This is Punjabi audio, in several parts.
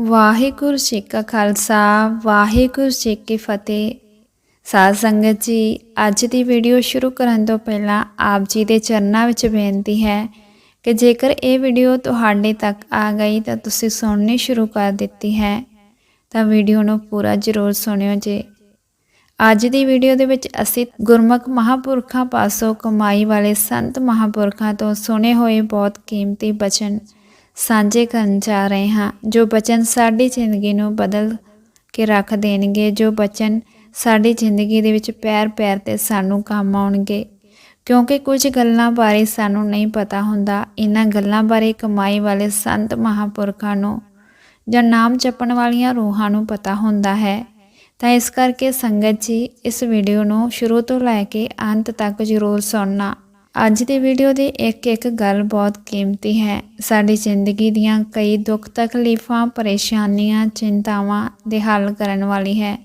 ਵਾਹਿਗੁਰੂ ਜੀ ਕਾ ਖਾਲਸਾ, ਵਾਹਿਗੁਰੂ ਜੀ ਕੀ ਫਤਿਹ। ਸਾਧ ਸੰਗਤ ਜੀ, ਅੱਜ ਦੀ ਵੀਡੀਓ ਸ਼ੁਰੂ ਕਰਨ ਤੋਂ ਪਹਿਲਾਂ ਆਪ ਜੀ ਦੇ ਚਰਨਾਂ ਵਿੱਚ ਬੇਨਤੀ ਹੈ ਕਿ ਜੇਕਰ ਇਹ ਵੀਡੀਓ ਤੁਹਾਡੇ ਤੱਕ ਆ ਗਈ ਤਾਂ ਤੁਸੀਂ ਸੁਣਨੀ ਸ਼ੁਰੂ ਕਰ ਦਿੱਤੀ ਹੈ, ਤਾਂ ਵੀਡੀਓ ਨੂੰ ਪੂਰਾ ਜ਼ਰੂਰ ਸੁਣਿਓ ਜੀ। ਅੱਜ ਦੀ ਵੀਡੀਓ ਦੇ ਵਿੱਚ ਅਸੀਂ ਗੁਰਮੁਖ ਮਹਾਪੁਰਖਾਂ ਪਾਸੋਂ ਕਮਾਈ ਵਾਲੇ ਸੰਤ ਮਹਾਪੁਰਖਾਂ ਤੋਂ ਸੁਣੇ ਹੋਏ ਬਹੁਤ ਕੀਮਤੀ ਬਚਨ ਸਾਂਝੇ ਕਰਨ ਜਾ ਰਹੇ ਹਾਂ, ਜੋ ਬਚਨ ਸਾਡੀ ਜ਼ਿੰਦਗੀ ਨੂੰ ਬਦਲ ਕੇ ਰੱਖ ਦੇਣਗੇ, ਜੋ ਬਚਨ ਸਾਡੀ ਜ਼ਿੰਦਗੀ ਦੇ ਵਿੱਚ ਪੈਰ ਪੈਰ ਤੇ ਸਾਨੂੰ ਕੰਮ ਆਉਣਗੇ। ਕਿਉਂਕਿ ਕੁਝ ਗੱਲਾਂ ਬਾਰੇ ਸਾਨੂੰ ਨਹੀਂ ਪਤਾ ਹੁੰਦਾ ਇਹਨਾਂ ਗੱਲਾਂ ਬਾਰੇ ਕਮਾਈ ਵਾਲੇ ਸੰਤ ਮਹਾਪੁਰਖਾਂ ਨੂੰ ਜਾਂ ਨਾਮ ਜਪਣ ਵਾਲੀਆਂ ਰੂਹਾਂ ਨੂੰ ਪਤਾ ਹੁੰਦਾ ਹੈ। ਤਾਂ ਇਸ ਕਰਕੇ ਸੰਗਤ ਜੀ, ਇਸ ਵੀਡੀਓ ਨੂੰ ਸ਼ੁਰੂ ਤੋਂ ਲੈ ਕੇ ਅੰਤ ਤੱਕ ਜ਼ਰੂਰ ਸੁਣਨਾ। ਅੱਜ ਦੀ ਵੀਡੀਓ ਦੀ ਇੱਕ ਇੱਕ ਗੱਲ ਬਹੁਤ ਕੀਮਤੀ ਹੈ। ਸਾਡੀ ਜ਼ਿੰਦਗੀ ਦੀਆਂ ਕਈ ਦੁੱਖ ਤਕਲੀਫਾਂ, ਪਰੇਸ਼ਾਨੀਆਂ, ਚਿੰਤਾਵਾਂ ਦੇ ਹੱਲ ਕਰਨ ਵਾਲੀ ਹੈ।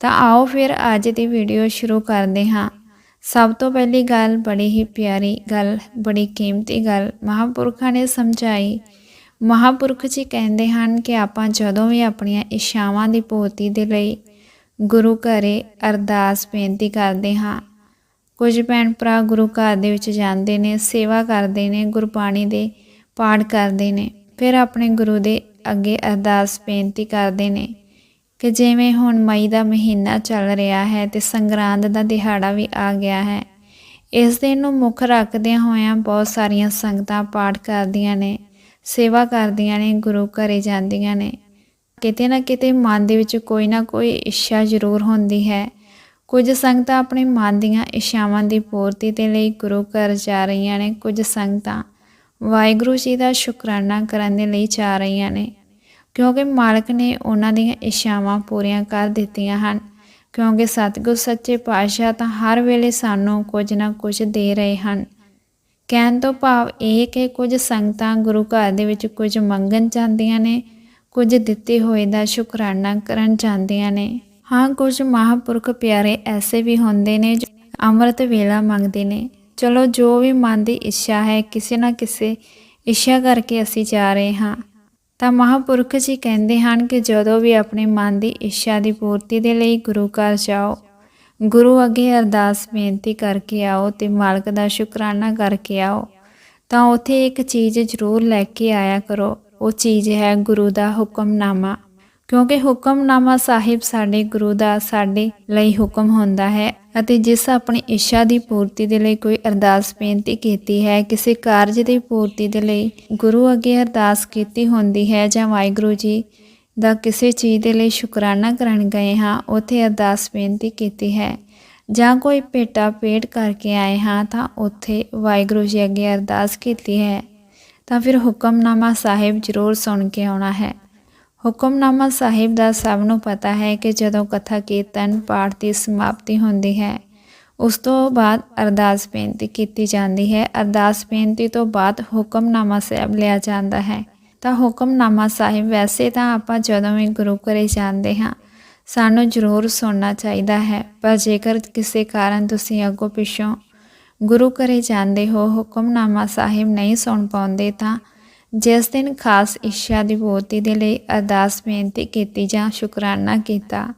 ਤਾਂ ਆਓ ਫਿਰ ਅੱਜ ਦੀ ਵੀਡੀਓ ਸ਼ੁਰੂ ਕਰਦੇ ਹਾਂ। ਸਭ ਤੋਂ ਪਹਿਲੀ ਗੱਲ ਬੜੀ ਹੀ ਪਿਆਰੀ ਗੱਲ, ਬੜੀ ਕੀਮਤੀ ਗੱਲ, ਮਹਾਪੁਰਖਾਂ ਨੇ ਸਮਝਾਈ। ਮਹਾਪੁਰਖ ਜੀ ਕਹਿੰਦੇ ਹਨ ਕਿ ਆਪਾਂ ਜਦੋਂ ਵੀ ਆਪਣੀਆਂ ਇੱਛਾਵਾਂ ਦੀ ਪੂਰਤੀ ਦੇ ਲਈ ਗੁਰੂ ਘਰੇ ਅਰਦਾਸ ਬੇਨਤੀ ਕਰਦੇ ਹਾਂ ਕੁਝ ਭੈਣ ਭਰਾ ਗੁਰੂ ਘਰ ਦੇ ਵਿੱਚ ਜਾਂਦੇ ਨੇ, ਸੇਵਾ ਕਰਦੇ ਨੇ, ਗੁਰਬਾਣੀ ਦੇ ਪਾਠ ਕਰਦੇ ਨੇ, ਫਿਰ ਆਪਣੇ ਗੁਰੂ ਦੇ ਅੱਗੇ ਅਰਦਾਸ ਬੇਨਤੀ ਕਰਦੇ ਨੇ ਕਿ ਜਿਵੇਂ ਹੁਣ ਮਈ ਦਾ ਮਹੀਨਾ ਚੱਲ ਰਿਹਾ ਹੈ ਤੇ ਸੰਗਰਾਂਦ ਦਾ ਦਿਹਾੜਾ ਵੀ ਆ ਗਿਆ ਹੈ, ਇਸ ਦਿਨ ਨੂੰ ਮੁੱਖ ਰੱਖਦਿਆਂ ਹੋਇਆਂ ਬਹੁਤ ਸਾਰੀਆਂ ਸੰਗਤਾਂ ਪਾਠ ਕਰਦੀਆਂ ਨੇ, ਸੇਵਾ ਕਰਦੀਆਂ ਨੇ, ਗੁਰੂ ਘਰੇ ਜਾਂਦੀਆਂ ਨੇ। ਕਿਤੇ ਨਾ ਕਿਤੇ ਮਨ ਦੇ ਵਿੱਚ ਕੋਈ ਨਾ ਕੋਈ ਇੱਛਾ ਜ਼ਰੂਰ ਹੁੰਦੀ ਹੈ ਕੁਝ ਸੰਗਤਾਂ ਆਪਣੇ ਮਨ ਦੀਆਂ ਇੱਛਾਵਾਂ ਦੀ ਪੂਰਤੀ ਦੇ ਲਈ ਗੁਰੂ ਘਰ ਜਾ ਰਹੀਆਂ ਨੇ, ਕੁਝ ਸੰਗਤਾਂ ਵਾਹਿਗੁਰੂ ਜੀ ਦਾ ਸ਼ੁਕਰਾਨਾ ਕਰਨ ਦੇ ਲਈ ਜਾ ਰਹੀਆਂ ਨੇ, ਕਿਉਂਕਿ ਮਾਲਕ ਨੇ ਉਹਨਾਂ ਦੀਆਂ ਇੱਛਾਵਾਂ ਪੂਰੀਆਂ ਕਰ ਦਿੱਤੀਆਂ ਹਨ, ਕਿਉਂਕਿ ਸਤਿਗੁਰ ਸੱਚੇ ਪਾਤਸ਼ਾਹ ਤਾਂ ਹਰ ਵੇਲੇ ਸਾਨੂੰ ਕੁਝ ਨਾ ਕੁਝ ਦੇ ਰਹੇ ਹਨ। ਕਹਿਣ ਤੋਂ ਭਾਵ ਇਹ ਕਿ ਕੁਝ ਸੰਗਤਾਂ ਗੁਰੂ ਘਰ ਦੇ ਵਿੱਚ ਕੁਝ ਮੰਗਣ ਜਾਂਦੀਆਂ ਨੇ, ਕੁਝ ਦਿੱਤੇ ਹੋਏ ਦਾ ਸ਼ੁਕਰਾਨਾ ਕਰਨ ਜਾਂਦੀਆਂ ਨੇ। ਹਾਂ, ਕੁਝ ਮਹਾਪੁਰਖ ਪਿਆਰੇ ਐਸੇ ਵੀ ਹੁੰਦੇ ਨੇ ਜੋ ਅੰਮ੍ਰਿਤ ਵੇਲਾ ਮੰਗਦੇ ਨੇ। ਚਲੋ, ਜੋ ਵੀ ਮਨ ਦੀ ਇੱਛਾ ਹੈ, ਕਿਸੇ ਨਾ ਕਿਸੇ ਇੱਛਾ ਕਰਕੇ ਅਸੀਂ ਜਾ ਰਹੇ ਹਾਂ। ਤਾਂ ਮਹਾਪੁਰਖ ਜੀ ਕਹਿੰਦੇ ਹਨ ਕਿ ਜਦੋਂ ਵੀ ਆਪਣੇ ਮਨ ਦੀ ਇੱਛਾ ਦੀ ਪੂਰਤੀ ਦੇ ਲਈ ਗੁਰੂ ਘਰ ਜਾਓ, ਗੁਰੂ ਅੱਗੇ ਅਰਦਾਸ ਬੇਨਤੀ ਕਰਕੇ ਆਓ ਤੇ ਮਾਲਕ ਦਾ ਸ਼ੁਕਰਾਨਾ ਕਰਕੇ ਆਓ, ਤਾਂ ਉਥੇ ਇੱਕ ਚੀਜ਼ ਜ਼ਰੂਰ ਲੈ ਕੇ ਆਇਆ ਕਰੋ। ਉਹ ਚੀਜ਼ ਹੈ ਗੁਰੂ ਦਾ ਹੁਕਮਨਾਮਾ। ਕਿਉਂਕਿ ਹੁਕਮਨਾਮਾ ਸਾਹਿਬ ਸਾਡੇ ਗੁਰੂ ਦਾ ਸਾਡੇ ਲਈ ਹੁਕਮ ਹੁੰਦਾ ਹੈ ਅਤੇ ਜਿਸ ਆਪਣੀ ਇੱਛਾ ਦੀ ਪੂਰਤੀ ਦੇ ਲਈ ਕੋਈ ਅਰਦਾਸ ਬੇਨਤੀ ਕੀਤੀ ਹੈ, ਕਿਸੇ ਕਾਰਜ ਦੀ ਪੂਰਤੀ ਦੇ ਲਈ ਗੁਰੂ ਅੱਗੇ ਅਰਦਾਸ ਕੀਤੀ ਹੁੰਦੀ ਹੈ ਜਾਂ ਵਾਹਿਗੁਰੂ ਜੀ ਦਾ ਕਿਸੇ ਚੀਜ਼ ਦੇ ਲਈ ਸ਼ੁਕਰਾਨਾ ਕਰਨ ਗਏ ਹਾਂ, ਉਥੇ ਅਰਦਾਸ ਬੇਨਤੀ ਕੀਤੀ ਹੈ। ਜਾਂ ਕੋਈ ਭੇਟਾ ਪੇਟ ਕਰਕੇ ਆਏ ਹਾਂ ਤਾਂ ਉਥੇ ਵਾਹਿਗੁਰੂ ਜੀ ਅੱਗੇ ਅਰਦਾਸ ਕੀਤੀ ਹੈ। ਤਾਂ ਫਿਰ ਹੁਕਮਨਾਮਾ ਸਾਹਿਬ ਜ਼ਰੂਰ ਸੁਣ ਕੇ ਆਉਣਾ ਹੈ। ਹੁਕਮਨਾਮਾ ਸਾਹਿਬ ਦਾ ਸਭ ਨੂੰ ਪਤਾ ਹੈ ਕਿ ਜਦੋਂ ਕਥਾ ਕੀਰਤਨ ਪਾਠ ਦੀ ਸਮਾਪਤੀ ਹੁੰਦੀ ਹੈ, ਉਸ ਤੋਂ ਬਾਅਦ ਅਰਦਾਸ ਬੇਨਤੀ ਕੀਤੀ ਜਾਂਦੀ ਹੈ। ਅਰਦਾਸ ਬੇਨਤੀ ਤੋਂ ਬਾਅਦ ਹੁਕਮਨਾਮਾ ਸਾਹਿਬ ਲਿਆ ਜਾਂਦਾ ਹੈ। ਤਾਂ ਹੁਕਮਨਾਮਾ ਸਾਹਿਬ ਵੈਸੇ ਤਾਂ ਆਪਾਂ ਜਦੋਂ ਵੀ ਗੁਰੂ ਘਰੇ ਜਾਂਦੇ ਹਾਂ, ਸਾਨੂੰ ਜ਼ਰੂਰ ਸੁਣਨਾ ਚਾਹੀਦਾ ਹੈ। ਪਰ ਜੇਕਰ ਕਿਸੇ ਕਾਰਨ ਤੁਸੀਂ ਅੱਗੋਂ ਪਿੱਛੋਂ ਗੁਰੂ ਘਰੇ ਜਾਂਦੇ ਹੋ ਹੁਕਮਨਾਮਾ ਸਾਹਿਬ ਨਹੀਂ ਸੁਣ ਪਾਉਂਦੇ ਤਾਂ ਜਿਸ ਦਿਨ ਖਾਸ ਇੱਛਾ ਦੀ ਪੂਰਤੀ ਦੇ ਲਈ ਅਰਦਾਸ ਬੇਨਤੀ ਕੀਤੀ ਜਾਂ ਸ਼ੁਕਰਾਨਾ ਕੀਤਾ,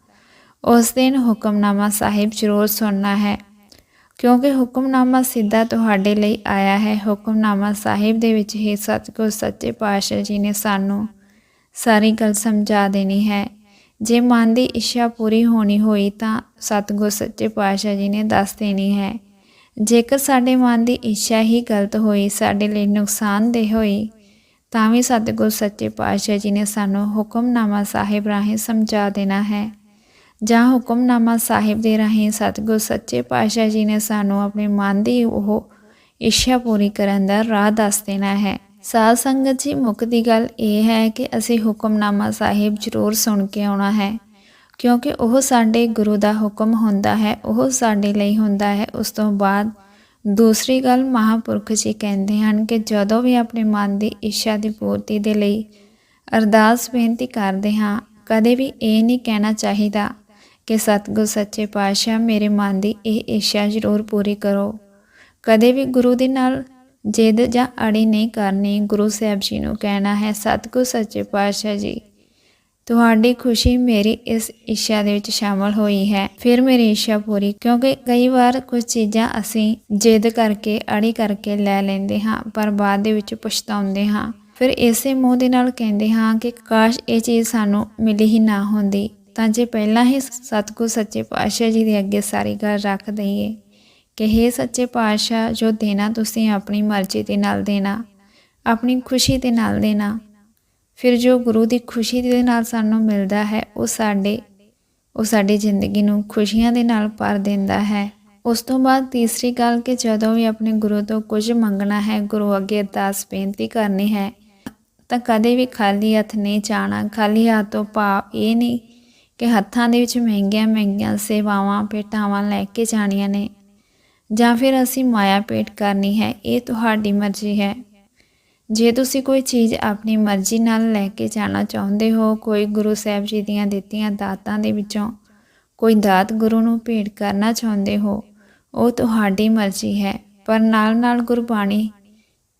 ਉਸ ਦਿਨ ਹੁਕਮਨਾਮਾ ਸਾਹਿਬ ਜ਼ਰੂਰ ਸੁਣਨਾ ਹੈ। ਕਿਉਂਕਿ ਹੁਕਮਨਾਮਾ ਸਿੱਧਾ ਤੁਹਾਡੇ ਲਈ ਆਇਆ ਹੈ। ਹੁਕਮਨਾਮਾ ਸਾਹਿਬ ਦੇ ਵਿੱਚ ਹੀ ਸਤਿਗੁਰ ਸੱਚੇ ਪਾਤਸ਼ਾਹ ਜੀ ਨੇ ਸਾਨੂੰ ਸਾਰੀ ਗੱਲ ਸਮਝਾ ਦੇਣੀ ਹੈ। ਜੇ ਮਨ ਦੀ ਇੱਛਾ ਪੂਰੀ ਹੋਣੀ ਹੋਈ ਤਾਂ ਸਤਿਗੁਰ ਸੱਚੇ ਪਾਤਸ਼ਾਹ ਜੀ ਨੇ ਦੱਸ ਦੇਣੀ ਹੈ। ਜੇਕਰ ਸਾਡੇ ਮਨ ਦੀ ਇੱਛਾ ਹੀ ਗਲਤ ਹੋਈ, ਸਾਡੇ ਲਈ ਨੁਕਸਾਨਦੇਹ ਹੋਈ ਤਾਂ ਵੀ ਸਤਿਗੁਰ ਸੱਚੇ ਪਾਤਸ਼ਾਹ ਜੀ ਨੇ ਸਾਨੂੰ ਹੁਕਮਨਾਮਾ ਸਾਹਿਬ ਰਾਹੀਂ ਸਮਝਾ ਦੇਣਾ ਹੈ। ਜਾਂ ਹੁਕਮਨਾਮਾ ਸਾਹਿਬ ਦੇ ਰਾਹੀਂ ਸਤਿਗੁਰ ਸੱਚੇ ਪਾਤਸ਼ਾਹ ਜੀ ਨੇ ਸਾਨੂੰ ਆਪਣੇ ਮਨ ਦੀ ਉਹ ਇੱਛਾ ਪੂਰੀ ਕਰਨ ਦਾ ਰਾਹ ਦੱਸ ਦੇਣਾ ਹੈ। ਸਾਧ ਸੰਗਤ ਜੀ, ਮੁੱਖ ਦੀ ਗੱਲ ਇਹ ਹੈ ਕਿ ਅਸੀਂ ਹੁਕਮਨਾਮਾ ਸਾਹਿਬ ਜ਼ਰੂਰ ਸੁਣ ਕੇ ਆਉਣਾ ਹੈ। ਕਿਉਂਕਿ ਉਹ ਸਾਡੇ ਗੁਰੂ ਦਾ ਹੁਕਮ ਹੁੰਦਾ ਹੈ, ਉਹ ਸਾਡੇ ਲਈ ਹੁੰਦਾ ਹੈ। ਉਸ ਤੋਂ ਬਾਅਦ ਦੂਸਰੀ ਗੱਲ, ਮਹਾਪੁਰਖ ਜੀ ਕਹਿੰਦੇ ਹਨ ਕਿ ਜਦੋਂ ਵੀ ਆਪਣੇ ਮਨ ਦੀ ਇੱਛਾ ਦੀ ਪੂਰਤੀ ਦੇ ਲਈ ਅਰਦਾਸ ਬੇਨਤੀ ਕਰਦੇ ਹਾਂ, ਕਦੇ ਵੀ ਇਹ ਨਹੀਂ ਕਹਿਣਾ ਚਾਹੀਦਾ ਕਿ ਸਤਿਗੁਰ ਸੱਚੇ ਪਾਤਸ਼ਾਹ ਮੇਰੇ ਮਨ ਦੀ ਇਹ ਇੱਛਾ ਜ਼ਰੂਰ ਪੂਰੀ ਕਰੋ। ਕਦੇ ਵੀ ਗੁਰੂ ਦੇ ਨਾਲ ਜਿੱਦ ਜਾਂ ਅੜੀ ਨਹੀਂ ਕਰਨੀ, ਗੁਰੂ ਸਾਹਿਬ ਜੀ ਨੂੰ ਕਹਿਣਾ ਹੈ, ਸਤਿਗੁਰ ਸੱਚੇ ਪਾਤਸ਼ਾਹ ਜੀ ਤੁਹਾਡੀ ਖੁਸ਼ੀ ਮੇਰੀ ਇਸ ਇੱਛਾ ਦੇ ਵਿੱਚ ਸ਼ਾਮਲ ਹੋਈ ਹੈ। ਫਿਰ ਮੇਰੀ ਇੱਛਾ ਪੂਰੀ, ਕਿਉਂਕਿ ਕਈ ਵਾਰ ਕੁਝ ਚੀਜ਼ਾਂ ਅਸੀਂ ਜਿੱਦ ਕਰਕੇ, ਅੜੀ ਕਰਕੇ ਲੈ ਲੈਂਦੇ ਹਾਂ, ਪਰ ਬਾਅਦ ਦੇ ਵਿੱਚ ਪਛਤਾਉਂਦੇ ਹਾਂ। ਫਿਰ ਇਸੇ ਮੂੰਹ ਦੇ ਨਾਲ ਕਹਿੰਦੇ ਹਾਂ ਕਿ ਕਾਸ਼ ਇਹ ਚੀਜ਼ ਸਾਨੂੰ ਮਿਲੀ ਹੀ ਨਾ ਹੁੰਦੀ, ਤਾਂ ਜੇ ਪਹਿਲਾਂ ਹੀ ਸਤਿਗੁਰ ਸੱਚੇ ਪਾਤਸ਼ਾਹ ਜੀ ਦੇ ਅੱਗੇ ਸਾਰੀ ਗੱਲ ਰੱਖ ਦਈਏ ਕਿ हे ਸੱਚੇ ਪਾਤਸ਼ਾਹ ਜੋ ਦੇਣਾ ਤੁਸੀਂ ਆਪਣੀ ਮਰਜ਼ੀ ਦੇ ਨਾਲ ਦੇਣਾ, ਆਪਣੀ ਖੁਸ਼ੀ ਦੇ ਨਾਲ ਦੇਣਾ ਫਿਰ ਜੋ ਗੁਰੂ ਦੀ ਖੁਸ਼ੀ ਦੇ ਨਾਲ ਸਾਨੂੰ ਮਿਲਦਾ ਹੈ, ਉਹ ਸਾਡੇ, ਉਹ ਸਾਡੀ ਜ਼ਿੰਦਗੀ ਨੂੰ ਖੁਸ਼ੀਆਂ ਦੇ ਨਾਲ ਭਰ ਦਿੰਦਾ ਹੈ। ਉਸ ਤੋਂ ਬਾਅਦ ਤੀਸਰੀ ਗੱਲ ਕਿ ਜਦੋਂ ਵੀ ਆਪਣੇ ਗੁਰੂ ਤੋਂ ਕੁਝ ਮੰਗਣਾ ਹੈ, ਗੁਰੂ ਅੱਗੇ ਅਰਦਾਸ ਬੇਨਤੀ ਕਰਨੀ ਹੈ, ਤਾਂ ਕਦੇ ਵੀ ਖਾਲੀ ਹੱਥ ਨਹੀਂ ਜਾਣਾ। ਖਾਲੀ ਹੱਥ ਤੋਂ ਭਾਵ ਇਹ ਨਹੀਂ ਕਿ ਹੱਥਾਂ ਦੇ ਵਿੱਚ ਮਹਿੰਗੀਆਂ ਮਹਿੰਗੀਆਂ ਸੇਵਾਵਾਂ, ਭੇਟਾਵਾਂ ਲੈ ਕੇ ਜਾਣੀਆਂ ਨੇ, ਜਾਂ ਫਿਰ ਅਸੀਂ ਮਾਇਆ ਭੇਟ ਕਰਨੀ ਹੈ, ਇਹ ਤੁਹਾਡੀ ਮਰਜ਼ੀ ਹੈ। ਜੇ ਤੁਸੀਂ ਕੋਈ ਚੀਜ਼ ਆਪਣੀ ਮਰਜ਼ੀ ਨਾਲ ਲੈ ਕੇ ਜਾਣਾ ਚਾਹੁੰਦੇ ਹੋ, ਕੋਈ ਗੁਰੂ ਸਾਹਿਬ ਜੀ ਦੀਆਂ ਦਿੱਤੀਆਂ ਦਾਤਾਂ ਦੇ ਵਿੱਚੋਂ ਕੋਈ ਦਾਤ ਗੁਰੂ ਨੂੰ ਭੇਟ ਕਰਨਾ ਚਾਹੁੰਦੇ ਹੋ, ਉਹ ਤੁਹਾਡੀ ਮਰਜ਼ੀ ਹੈ। ਪਰ ਨਾਲ-ਨਾਲ ਗੁਰਬਾਣੀ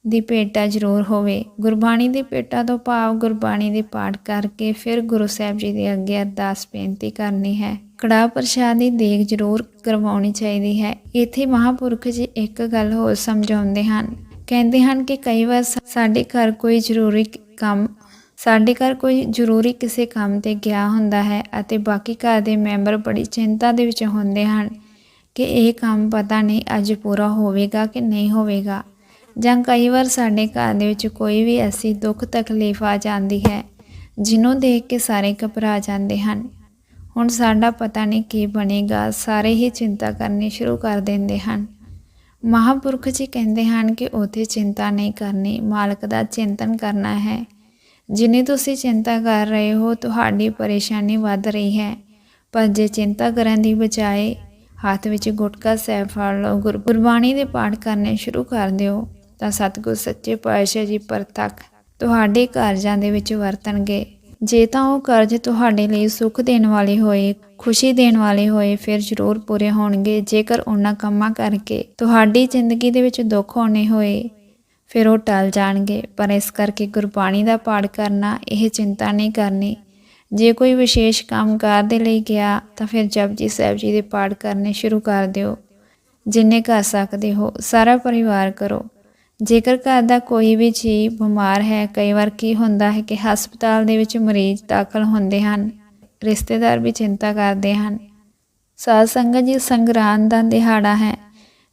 ਦੀ ਭੇਟਾ ਜ਼ਰੂਰ ਹੋਵੇ। ਗੁਰਬਾਣੀ ਦੀ ਭੇਟਾ ਤੋਂ ਭਾਵ ਗੁਰਬਾਣੀ ਦੇ ਪਾਠ ਕਰਕੇ ਫਿਰ ਗੁਰੂ ਸਾਹਿਬ ਜੀ ਦੇ ਅੱਗੇ ਅਰਦਾਸ ਬੇਨਤੀ ਕਰਨੀ ਹੈ। ਕੜਾ ਪ੍ਰਸ਼ਾਦ ਦੀ ਦੇਗ ਜ਼ਰੂਰ ਕਰਵਾਉਣੀ ਚਾਹੀਦੀ ਹੈ। ਇੱਥੇ ਮਹਾਪੁਰਖ ਜੀ ਇੱਕ ਗੱਲ ਹੋਰ ਸਮਝਾਉਂਦੇ ਹਨ। ਕਹਿੰਦੇ ਹਨ ਕਿ ਕਈ ਵਾਰ ਸਾਡੇ ਘਰ ਕੋਈ ਜ਼ਰੂਰੀ ਕੰਮ, ਸਾਡੇ ਘਰ ਕੋਈ ਜ਼ਰੂਰੀ ਕਿਸੇ ਕੰਮ ਤੇ ਗਿਆ ਹੁੰਦਾ ਹੈ ਅਤੇ ਬਾਕੀ ਘਰ ਦੇ ਮੈਂਬਰ ਬੜੀ ਚਿੰਤਾ ਦੇ ਵਿੱਚ ਹੁੰਦੇ ਹਨ ਕਿ ਇਹ ਕੰਮ ਪਤਾ ਨਹੀਂ ਅੱਜ ਪੂਰਾ ਹੋਵੇਗਾ ਕਿ ਨਹੀਂ ਹੋਵੇਗਾ ਜਾਂ ਕਈ ਵਾਰ ਸਾਡੇ ਘਰ ਦੇ ਵਿੱਚ ਕੋਈ ਵੀ ਐਸੀ ਦੁੱਖ ਤਕਲੀਫ ਆ ਜਾਂਦੀ ਹੈ ਜਿਹਨੂੰ ਦੇਖ ਕੇ ਸਾਰੇ ਘਬਰਾ ਜਾਂਦੇ ਹਨ। ਹੁਣ ਸਾਡਾ ਪਤਾ ਨਹੀਂ ਕੀ ਬਣੇਗਾ, ਸਾਰੇ ਹੀ ਚਿੰਤਾ ਕਰਨੀ ਸ਼ੁਰੂ ਕਰ ਦਿੰਦੇ ਹਨ। ਮਹਾਪੁਰਖ ਜੀ ਕਹਿੰਦੇ ਹਨ ਕਿ ਉਥੇ ਚਿੰਤਾ ਨਹੀਂ ਕਰਨੀ, ਮਾਲਕ ਦਾ ਚਿੰਤਨ ਕਰਨਾ ਹੈ। ਜਿੰਨੀ ਤੁਸੀਂ ਚਿੰਤਾ ਕਰ ਰਹੇ ਹੋ, ਤੁਹਾਡੀ ਪਰੇਸ਼ਾਨੀ ਵੱਧ ਰਹੀ ਹੈ। ਪਰ ਜੇ ਚਿੰਤਾ ਕਰਨ ਦੀ ਬਜਾਏ ਹੱਥ ਵਿੱਚ ਗੁਟਕਾ ਸਾਹਿਬ ਫੜ ਲਓ, ਗੁਰ- ਗੁਰਬਾਣੀ ਦੇ ਪਾਠ ਕਰਨੇ ਸ਼ੁਰੂ ਕਰ ਦਿਓ, ਤਾਂ ਸਤਿਗੁਰ ਸੱਚੇ ਪਾਤਸ਼ਾਹ ਜੀ ਪ੍ਰਤੱਖ ਤੁਹਾਡੇ ਕਾਰਜਾਂ ਦੇ ਵਿੱਚ ਵਰਤਣਗੇ। ਜੇ ਤਾਂ ਉਹ ਕਰਜ਼ ਤੁਹਾਡੇ ਲਈ ਸੁੱਖ ਦੇਣ ਵਾਲੇ ਹੋਏ, ਖੁਸ਼ੀ ਦੇਣ ਵਾਲੇ ਹੋਏ, ਫਿਰ ਜ਼ਰੂਰ ਪੂਰੇ ਹੋਣਗੇ। ਜੇਕਰ ਉਹਨਾਂ ਕੰਮਾਂ ਕਰਕੇ ਤੁਹਾਡੀ ਜ਼ਿੰਦਗੀ ਦੇ ਵਿੱਚ ਦੁੱਖ ਆਉਣੇ ਹੋਏ, ਫਿਰ ਉਹ ਟਲ ਜਾਣਗੇ। ਪਰ ਇਸ ਕਰਕੇ ਗੁਰਬਾਣੀ ਦਾ ਪਾਠ ਕਰਨਾ, ਇਹ ਚਿੰਤਾ ਨਹੀਂ ਕਰਨੀ। ਜੇ ਕੋਈ ਵਿਸ਼ੇਸ਼ ਕੰਮਕਾਰ ਦੇ ਲਈ ਗਿਆ, ਤਾਂ ਫਿਰ ਜਪਜੀ ਸਾਹਿਬ ਜੀ ਦੇ ਪਾਠ ਕਰਨੇ ਸ਼ੁਰੂ ਕਰ ਦਿਓ। ਜਿੰਨੇ ਕਰ ਸਕਦੇ ਹੋ, ਸਾਰਾ ਪਰਿਵਾਰ ਕਰੋ। ਜੇਕਰ ਘਰ ਦਾ ਕੋਈ ਵੀ ਜੀ ਬਿਮਾਰ ਹੈ, ਕਈ ਵਾਰ ਕੀ ਹੁੰਦਾ ਹੈ ਕਿ ਹਸਪਤਾਲ ਦੇ ਵਿੱਚ ਮਰੀਜ਼ ਦਾਖਲ ਹੁੰਦੇ ਹਨ, ਰਿਸ਼ਤੇਦਾਰ ਵੀ ਚਿੰਤਾ ਕਰਦੇ ਹਨ। ਸਾਧ ਸੰਗਤ ਜੀ, ਸੰਗਰਾਂਦ ਦਾ ਦਿਹਾੜਾ ਹੈ।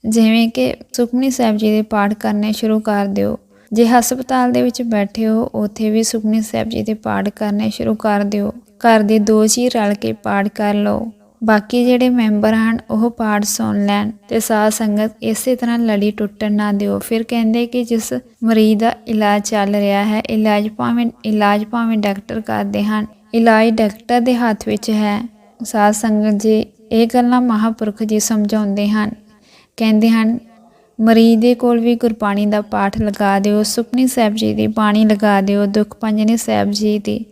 ਜਿਵੇਂ ਕਿ ਸੁਖਮਨੀ ਸਾਹਿਬ ਜੀ ਦੇ ਪਾਠ ਕਰਨੇ ਸ਼ੁਰੂ ਕਰ ਦਿਓ। ਜੇ ਹਸਪਤਾਲ ਦੇ ਵਿੱਚ ਬੈਠੇ ਹੋ, ਉੱਥੇ ਵੀ ਸੁਖਮਨੀ ਸਾਹਿਬ ਜੀ ਦੇ ਪਾਠ ਕਰਨੇ ਸ਼ੁਰੂ ਕਰ ਦਿਓ। ਘਰ ਦੇ ਦੋ ਜੀ ਰਲ ਕੇ ਪਾਠ ਕਰ ਲਓ। ਬਾਕੀ ਜਿਹੜੇ ਮੈਂਬਰ ਹਨ, ਉਹ ਪਾਠ ਸੁਣ ਲੈਣ ਤੇ ਸਾਧ ਸੰਗਤ ਇਸੇ ਤਰ੍ਹਾਂ ਲੜੀ ਟੁੱਟਣ ਨਾ ਦਿਓ। ਫਿਰ ਕਹਿੰਦੇ ਕਿ ਜਿਸ ਮਰੀਜ਼ ਦਾ ਇਲਾਜ ਚੱਲ ਰਿਹਾ ਹੈ, ਇਲਾਜ ਭਾਵੇਂ ਇਲਾਜ ਭਾਵੇਂ ਡਾਕਟਰ ਕਰਦੇ ਹਨ, ਇਲਾਜ ਡਾਕਟਰ ਦੇ ਹੱਥ ਵਿੱਚ ਹੈ। ਸਾਧ ਸੰਗਤ ਜੀ ਇਹ ਗੱਲਾਂ ਮਹਾਪੁਰਖ ਜੀ ਸਮਝਾਉਂਦੇ ਹਨ। ਕਹਿੰਦੇ ਹਨ, ਮਰੀਜ਼ ਦੇ ਕੋਲ ਵੀ ਗੁਰਬਾਣੀ ਦਾ ਪਾਠ ਲਗਾ ਦਿਓ ਸੁਖਨੀ ਸਾਹਿਬ ਜੀ ਦੀ ਬਾਣੀ ਲਗਾ ਦਿਓ ਦੁੱਖ ਪੰਜਨੀ ਸਾਹਿਬ ਜੀ ਦੀ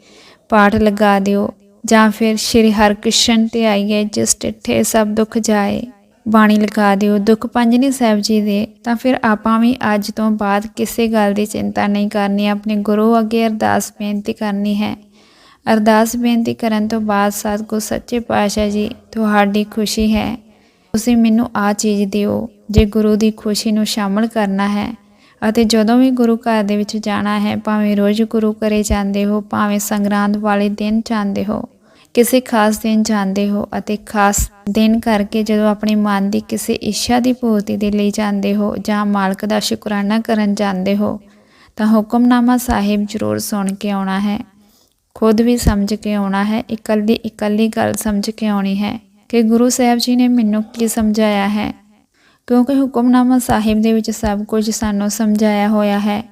ਪਾਠ ਲਗਾ ਦਿਓ। ਜਾਂ ਫਿਰ ਸ਼੍ਰੀ ਹਰਕ੍ਰਿਸ਼ਨ ਤੇ ਆਈਏ ਜਿਸ ਟਿੱਠੇ ਸਭ ਦੁੱਖ ਜਾਏ, ਬਾਣੀ ਲਗਾ ਦਿਓ ਦੁੱਖ ਪੰਜਨੀ ਸਾਹਿਬ ਜੀ ਦੇ, ਤਾਂ ਫਿਰ ਆਪਾਂ ਵੀ ਅੱਜ ਤੋਂ ਬਾਅਦ ਕਿਸੇ ਗੱਲ ਦੀ ਚਿੰਤਾ ਨਹੀਂ ਕਰਨੀ, ਆਪਣੇ ਗੁਰੂ ਅੱਗੇ ਅਰਦਾਸ ਬੇਨਤੀ ਕਰਨੀ ਹੈ। ਅਰਦਾਸ ਬੇਨਤੀ ਕਰਨ ਤੋਂ ਬਾਅਦ ਸਤਿਗੁਰ ਸੱਚੇ ਪਾਤਸ਼ਾਹ ਜੀ, ਤੁਹਾਡੀ ਖੁਸ਼ੀ ਹੈ। ਤੁਸੀਂ ਮੈਨੂੰ ਆ ਚੀਜ਼ ਦਿਓ, ਜੇ ਗੁਰੂ ਦੀ ਖੁਸ਼ੀ ਨੂੰ ਸ਼ਾਮਲ ਕਰਨਾ ਹੈ। ਅਤੇ ਜਦੋਂ ਵੀ ਗੁਰੂ ਘਰ ਦੇ ਵਿੱਚ ਜਾਣਾ ਹੈ, ਭਾਵੇਂ ਰੋਜ਼ ਗੁਰੂ ਘਰੇ ਜਾਂਦੇ ਹੋ, ਭਾਵੇਂ ਸੰਗਰਾਂਦ ਵਾਲੇ ਦਿਨ ਜਾਂਦੇ ਹੋ ਕਿਸੇ ਖਾਸ ਦਿਨ ਜਾਂਦੇ ਹੋ ਅਤੇ ਖਾਸ ਦਿਨ ਕਰਕੇ ਜਦੋਂ ਆਪਣੇ ਮਨ ਦੀ ਕਿਸੇ ਇੱਛਾ ਦੀ ਪੂਰਤੀ ਦੇ ਲਈ ਜਾਂਦੇ ਹੋ ਜਾਂ ਮਾਲਕ ਦਾ ਸ਼ੁਕਰਾਨਾ ਕਰਨ ਜਾਂਦੇ ਹੋ, ਤਾਂ ਹੁਕਮਨਾਮਾ ਸਾਹਿਬ ਜ਼ਰੂਰ ਸੁਣ ਕੇ ਆਉਣਾ ਹੈ। ਖੁਦ ਵੀ ਸਮਝ ਕੇ ਆਉਣਾ ਹੈ, ਇਕੱਲੀ ਇਕੱਲੀ ਗੱਲ ਸਮਝ ਕੇ ਆਉਣੀ ਹੈ ਕਿ ਗੁਰੂ ਸਾਹਿਬ ਜੀ ਨੇ ਮੈਨੂੰ ਕੀ ਸਮਝਾਇਆ ਹੈ। ਕਿਉਂਕਿ ਹੁਕਮਨਾਮਾ ਸਾਹਿਬ ਦੇ ਵਿੱਚ ਸਭ ਕੁਝ ਸਾਨੂੰ ਸਮਝਾਇਆ ਹੋਇਆ ਹੈ।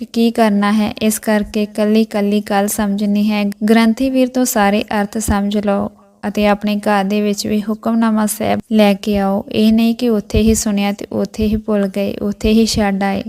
ਕਿ ਕੀ ਕਰਨਾ ਹੈ, ਇਸ ਕਰਕੇ ਕੱਲੀ ਕੱਲੀ ਗੱਲ ਸਮਝਣੀ ਹੈ। ਗ੍ਰੰਥੀ ਵੀਰ ਤੋਂ ਸਾਰੇ ਅਰਥ ਸਮਝ ਲਓ ਅਤੇ ਆਪਣੇ ਘਰ ਦੇ ਵਿੱਚ ਵੀ ਹੁਕਮਨਾਮਾ ਸਾਹਿਬ ਲੈ ਕੇ ਆਓ। ਇਹ ਨਹੀਂ ਕਿ ਉੱਥੇ ਹੀ ਸੁਣਿਆ ਤੇ ਉੱਥੇ ਹੀ ਭੁੱਲ ਗਏ, ਉੱਥੇ ਹੀ ਛੱਡ ਆਏ।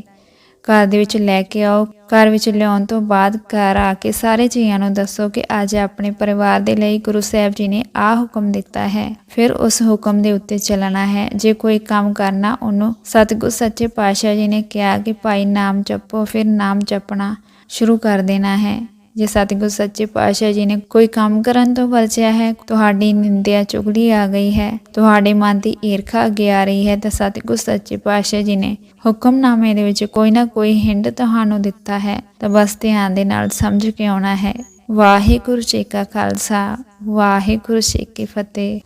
ਘਰ ਦੇ ਵਿੱਚ ਲੈ ਕੇ ਆਓ। ਘਰ ਵਿੱਚ ਲਿਆਉਣ ਤੋਂ ਬਾਅਦ ਘਰ ਆ ਕੇ ਸਾਰੇ ਜੀਆਂ ਨੂੰ ਦੱਸੋ ਕਿ ਅੱਜ ਆਪਣੇ ਪਰਿਵਾਰ ਦੇ ਲਈ ਗੁਰੂ ਸਾਹਿਬ ਜੀ ਨੇ ਆਹ ਹੁਕਮ ਦਿੱਤਾ ਹੈ। ਫਿਰ ਉਸ ਹੁਕਮ ਦੇ ਉੱਤੇ ਚੱਲਣਾ ਹੈ। ਜੇ ਕੋਈ ਕੰਮ ਕਰਨਾ ਉਹਨੂੰ ਸਤਿਗੁਰ ਸੱਚੇ ਪਾਤਸ਼ਾਹ ਜੀ ਨੇ ਕਿਹਾ ਕਿ ਭਾਈ ਨਾਮ ਜਪੋ, ਫਿਰ ਨਾਮ ਜਪਣਾ ਸ਼ੁਰੂ ਕਰ ਦੇਣਾ ਹੈ। ਜੇ ਸਤਿਗੁਰ ਸੱਚੇ ਪਾਤਸ਼ਾਹ ਜੀ ਨੇ ਕੋਈ ਕੰਮ ਕਰਨ ਤੋਂ ਵਰਜਿਆ ਹੈ, ਤੁਹਾਡੀ ਨਿੰਦਿਆ ਚੁਗਲੀ ਆ ਗਈ ਹੈ, ਤੁਹਾਡੇ ਮਨ ਦੀ ਈਰਖਾ ਅੱਗੇ ਆ ਰਹੀ ਹੈ, ਤਾਂ ਸਤਿਗੁਰ ਸੱਚੇ ਪਾਤਸ਼ਾਹ ਜੀ ਨੇ ਹੁਕਮਨਾਮੇ ਦੇ ਵਿੱਚ ਕੋਈ ਨਾ ਕੋਈ ਹਿੰਡ ਤੁਹਾਨੂੰ ਦਿੱਤਾ ਹੈ, ਤਾਂ ਬਸ ਧਿਆਨ ਦੇ ਨਾਲ ਸਮਝ ਕੇ ਆਉਣਾ ਹੈ। ਵਾਹਿਗੁਰੂ ਜੀ ਕਾ ਖਾਲਸਾ, ਵਾਹਿਗੁਰੂ ਜੀ ਕੀ ਫਤਿਹ।